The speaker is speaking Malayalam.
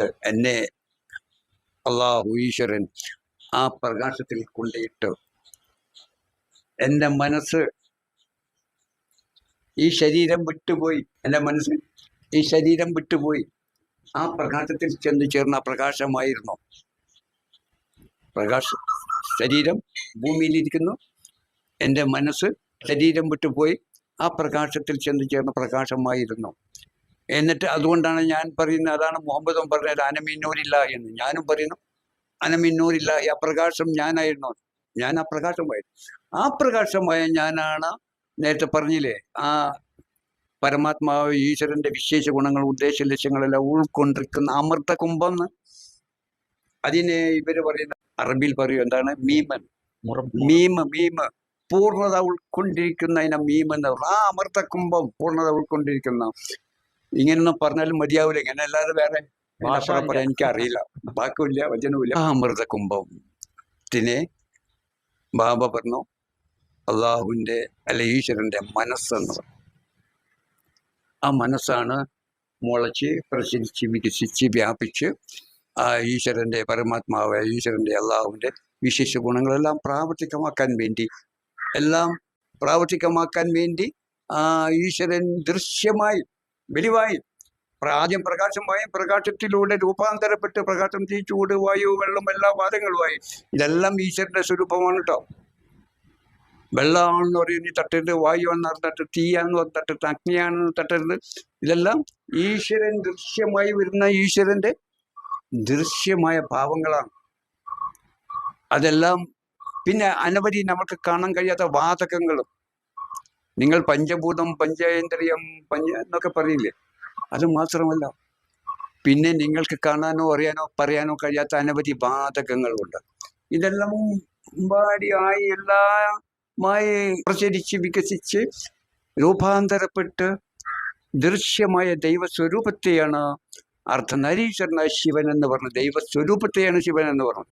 എന്നെ അള്ളാഹു ഈശ്വരൻ ആ പ്രകാശത്തിൽ കൊണ്ടിട്ട് എന്റെ മനസ്സ് ഈ ശരീരം വിട്ടുപോയി. എന്റെ മനസ്സ് ഈ ശരീരം വിട്ടുപോയി. ആ പ്രകാശത്തിൽ ചെന്ന് ചേർന്ന പ്രകാശമായിരുന്നു. പ്രകാശ ശരീരം ഭൂമിയിലിരിക്കുന്നു. എന്റെ മനസ്സ് ശരീരം വിട്ടുപോയി. ആ പ്രകാശത്തിൽ ചെന്ന് ചേർന്ന പ്രകാശമായിരുന്നു. എന്നിട്ട് അതുകൊണ്ടാണ് ഞാൻ പറയുന്നത് അതാണ് മുഹമ്മദും പറഞ്ഞത് അനമിന്നൂരില്ല എന്ന്. ഞാനും പറയുന്നു അനമിന്നൂരില്ല ഈ അപ്രകാശം ഞാനായിരുന്നു. ഞാൻ ആ പ്രകാശമായിരുന്നു ആ പ്രകാശമായ ഞാനാണ് നേരത്തെ പറഞ്ഞില്ലേ ആ പരമാത്മാവ് ഈശ്വരന്റെ വിശേഷ ഗുണങ്ങൾ ഉദ്ദേശ ലക്ഷ്യങ്ങളെല്ലാം ഉൾക്കൊണ്ടിരിക്കുന്ന അമൃത കുംഭം. അതിനെ ഇവർ പറയുന്ന അറബിയിൽ പറയൂ എന്താണ്? മീമൻ. മീമ മീമ. പൂർണത ഉൾക്കൊണ്ടിരിക്കുന്ന അതിനെ മീമെന്ന് ആ അമൃത കുംഭം പൂർണത ഉൾക്കൊണ്ടിരിക്കുന്ന ഇങ്ങനൊന്നും പറഞ്ഞാലും മതിയാവില്ല ഇങ്ങനെ അല്ലാതെ വേറെ ഭാഷ പറയാൻ എനിക്ക് അറിയില്ല വാക്കുമില്ല വചനവുമില്ല. ആ അമൃത തിനെ ബാബ പറഞ്ഞു അള്ളാഹുവിന്റെ അല്ലെ ഈശ്വരന്റെ മനസ്സെന്ന് പറഞ്ഞു. ആ മനസ്സാണ് മുളച്ച് പ്രസരിച്ച് വികസിച്ച് വ്യാപിച്ച് ആ ഈശ്വരന്റെ പരമാത്മാവ് ഈശ്വരന്റെ അള്ളാഹുവിന്റെ വിശേഷ ഗുണങ്ങളെല്ലാം പ്രാവർത്തികമാക്കാൻ വേണ്ടി എല്ലാം പ്രാവർത്തികമാക്കാൻ വേണ്ടി ആ ഈശ്വരൻ ദൃശ്യമായി വെളിവായി. ആദ്യം പ്രകാശമായി പ്രകാശത്തിലൂടെ രൂപാന്തരപ്പെട്ട് പ്രകാശം തീ ചൂട് വായു വെള്ളം എല്ലാ വാദങ്ങളുമായി ഇതെല്ലാം ഈശ്വരന്റെ സ്വരൂപമാണ് കേട്ടോ വെള്ളമാണെന്ന് പറയുന്നത് തട്ടരുത് വായു എന്ന് തട്ട് തീയാണെന്ന് തട്ടരുത് അഗ്നിയാണെന്ന് തട്ടരുത്. ഇതെല്ലാം ഈശ്വരൻ ദൃശ്യമായി വരുന്ന ഈശ്വരന്റെ ദൃശ്യമായ ഭാവങ്ങളാണ്. അതെല്ലാം പിന്നെ അനവധി നമുക്ക് കാണാൻ കഴിയാത്ത വാതകങ്ങളും നിങ്ങൾ പഞ്ചഭൂതം പഞ്ചേന്ദ്രിയം പഞ്ച എന്നൊക്കെ പറയില്ലേ? അത് മാത്രമല്ല. പിന്നെ നിങ്ങൾക്ക് കാണാനോ അറിയാനോ പറയാനോ കഴിയാത്ത അനവധി ബാധകങ്ങളുണ്ട്. ഇതെല്ലാം പാടിയായി എല്ലാമായി പ്രചരിച്ച് വികസിച്ച് രൂപാന്തരപ്പെട്ട് ദൃശ്യമായ ദൈവസ്വരൂപത്തെയാണ് അർദ്ധനരീശ്വരനായ ശിവൻ എന്ന് പറഞ്ഞ ദൈവസ്വരൂപത്തെയാണ് ശിവൻ എന്ന് പറഞ്ഞത്.